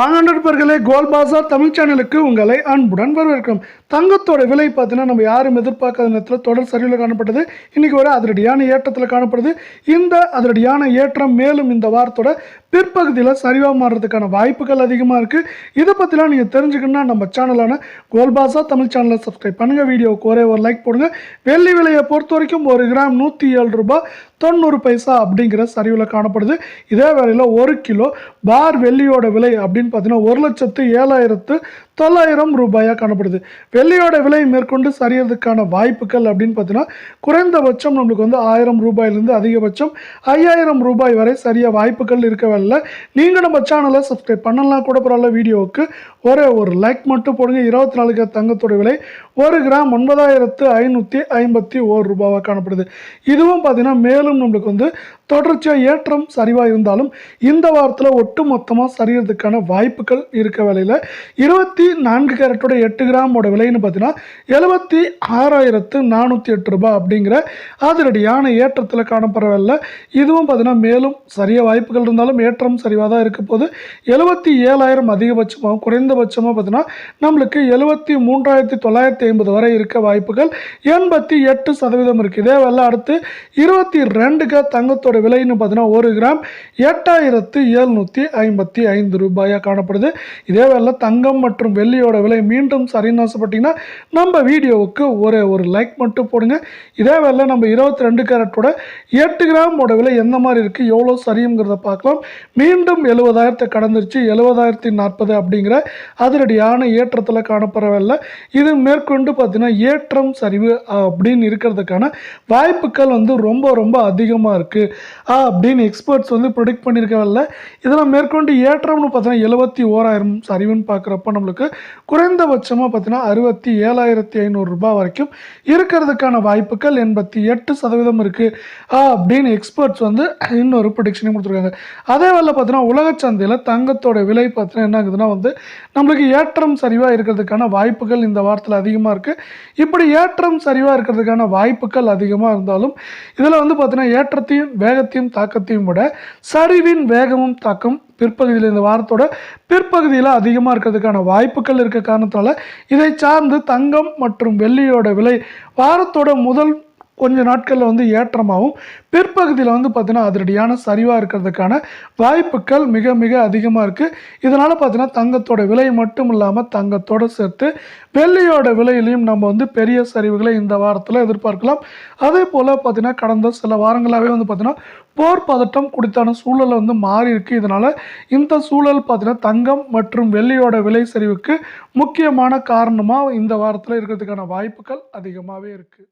வாங்க நண்பர்களே கோல் பாசார் தமிழ் சேனலுக்கு உங்களை அன்புடன் வரவேற்கிறோம். தங்கத்தோட விலை பார்த்தீங்கன்னா நம்ம யாரும் எதிர்பார்க்காத நேரத்தில் தொடர் சரிவில் காணப்பட்டது. இன்றைக்கி ஒரு அதிரடியான ஏற்றத்தில் காணப்படுது. இந்த அதிரடியான ஏற்றம் மேலும் இந்த வாரத்தோட பிற்பகுதியில் சரிவாக மாறுறதுக்கான வாய்ப்புகள் அதிகமாக இருக்குது இதை பற்றிலாம் நீங்கள் தெரிஞ்சுக்கணும்னா நம்ம சேனலான கோல்பாசா தமிழ் சேனலை சப்ஸ்கிரைப் பண்ணுங்கள் வீடியோவுக்கு ஒரே ஒரு லைக் போடுங்க. வெள்ளி விலையை பொறுத்த வரைக்கும் ஒரு கிராம் நூற்றி ஏழு ரூபாய் தொண்ணூறு பைசா அப்படிங்கிற சரிவில் காணப்படுது. இதே வேலையில் ஒரு கிலோ பார் வெள்ளியோட விலை அப்படி அப்படின்னு பார்த்தீங்கன்னா ஒரு லட்சத்து ஏழாயிரத்து தொள்ளாயிரம் ரூபாயாக காணப்படுது. வெள்ளியோட விலை மேற்கொண்டு சரியறதுக்கான வாய்ப்புகள் அப்படின்னு பார்த்தீங்கன்னா குறைந்தபட்சம் நம்மளுக்கு வந்து ஆயிரம் ரூபாயிலிருந்து அதிகபட்சம் ஐயாயிரம் ரூபாய் வரை சரிய வாய்ப்புகள் இருக்கவில்லை நீங்கள் நம்ம சேனலை சப்ஸ்கிரைப் பண்ணலாம் கூட பரவாயில்ல வீடியோவுக்கு ஒரே ஒரு லைக் மட்டும் போடுங்க. இருபத்தி நாலு தங்கத்தோட விலை ஒரு கிராம் ஒன்பதாயிரத்து ஐநூற்றி ஐம்பத்தி ஓரு ரூபாவாக காணப்படுது. இதுவும் பார்த்தீங்கன்னா மேலும் நம்மளுக்கு வந்து தொடர்ச்சியாக ஏற்றம் சரிவாக இருந்தாலும் இந்த வாரத்தில் ஒட்டு மொத்தமாக சரியறதுக்கான வாய்ப்புகள் இருக்க வேலையில். இருபத்தி நான்கு கேரட்டோட எட்டு கிராமோட விலைன்னு பார்த்தீங்கன்னா எழுபத்தி ஆறாயிரத்து நானூற்றி எட்டு ரூபாய் அப்படிங்கிற அதிரடியான ஏற்றத்தில் காணப்படவில்லை இதுவும் பார்த்தீங்கன்னா மேலும் சரிய வாய்ப்புகள் இருந்தாலும் ஏற்றம் சரிவாக தான் இருக்க போது எழுபத்தி ஏழாயிரம் அதிகபட்சமாகவும் குறைந்தபட்சமாக பார்த்தீங்கன்னா நம்மளுக்கு எழுபத்தி மூன்றாயிரத்தி தொள்ளாயிரத்தி ஐம்பது வரை இருக்க வாய்ப்புகள். எண்பத்தி எட்டு சதவீதம் இருக்குது இதே வேலை அடுத்து இருபத்தி ரெண்டுக்கு தங்கத்தோட விலைன்னு பார்த்தீங்கன்னா ஒரு கிராம் எட்டாயிரத்து எழுநூற்றி ஐம்பத்தி ஐந்து ரூபாயாக காணப்படுது. இதே வேலை தங்கம் மற்றும் வெள்ளியோட விலை மீண்டும் சரின்னு ஆசைப்பட்டீங்கன்னா நம்ம வீடியோவுக்கு ஒரு ஒரு லைக் மட்டும் போடுங்க. இதே வேலை நம்ம இருபத்தி ரெண்டு கேரட்டோட எட்டு கிராமோட விலை எந்த மாதிரி இருக்குது எவ்வளோ சரியுங்கிறத பார்க்கலாம். மீண்டும் எழுபதாயிரத்தை கடந்துருச்சு எழுபதாயிரத்தி நாற்பது அப்படிங்கிற அதிரடியான ஏற்றத்தில் காணப்படவில்லை இது மேற்கொண்டு பார்த்தீங்கன்னா ஏற்றம் சரிவு அப்படின்னு இருக்கிறதுக்கான வாய்ப்புகள் வந்து ரொம்ப ரொம்ப அதிகமாக இருக்குது அப்படின்னு எக்ஸ்பர்ட்ஸ் வந்து ப்ரொடிக்ட் பண்ணியிருக்கவில்லை இதெல்லாம் மேற்கொண்டு ஏற்றம்னு பார்த்தீங்கன்னா எழுபத்தி ஓராயிரம் சரிவுன்னு பார்க்குறப்ப நம்மளுக்கு குறைந்தபட்சமாக பார்த்தீங்கன்னா அறுபத்தி ஏழாயிரத்தி ஐநூறுரூபா வரைக்கும் இருக்கிறதுக்கான வாய்ப்புகள் எண்பத்தி எட்டு சதவீதம் இருக்குது அப்படின்னு எக்ஸ்பர்ட்ஸ் வந்து இன்னொரு ப்ரொடிக்ஷனையும் கொடுத்துருக்காங்க. அதே வேலை பார்த்தீங்கன்னா உலக சந்தையில் தங்கத்தோட விலை பார்த்தீங்கன்னா என்ன ஆகுதுன்னா வந்து நம்மளுக்கு ஏற்றம் சரிவாக இருக்கிறதுக்கான வாய்ப்புகள் இந்த வாரத்தில் அதிகமாக இருக்குது இப்படி ஏற்றம் சரிவாக இருக்கிறதுக்கான வாய்ப்புகள் அதிகமாக இருந்தாலும் இதில் வந்து பார்த்தீங்கன்னா ஏற்றத்தையும் வேகத்தையும் தாக்கத்தையும் விட சரிவின் வேகமும் தாக்கம் பிற்பகுதியில் இந்த வாரத்தோட பிற்பகுதியில் அதிகமாக இருக்கிறதுக்கான வாய்ப்புகள் இருக்க காரணத்தால் இதை சார்ந்து தங்கம் மற்றும் வெள்ளியோட விலை வாரத்தோட முதல் கொஞ்ச நாட்களில் வந்து ஏற்றமாகவும் பிற்பகுதியில் வந்து பார்த்திங்கன்னா அதிரடியான சரிவாக இருக்கிறதுக்கான வாய்ப்புகள் மிக மிக அதிகமாக இருக்குது இதனால் பார்த்திங்கன்னா தங்கத்தோட விலை மட்டும் இல்லாமல் தங்கத்தோடு சேர்த்து வெள்ளியோட விலையிலையும் நம்ம வந்து பெரிய சரிவுகளை இந்த வாரத்தில் எதிர்பார்க்கலாம். அதே போல் பார்த்திங்கன்னா கடந்த சில வாரங்களாகவே வந்து பார்த்திங்கன்னா போர் பதட்டம் குறித்தான சூழலை வந்து மாறி இருக்குது இதனால் இந்த சூழல் பார்த்திங்கன்னா தங்கம் மற்றும் வெள்ளியோட விலை சரிவுக்கு முக்கியமான காரணமாக இந்த வாரத்தில் இருக்கிறதுக்கான வாய்ப்புகள் அதிகமாகவே இருக்குது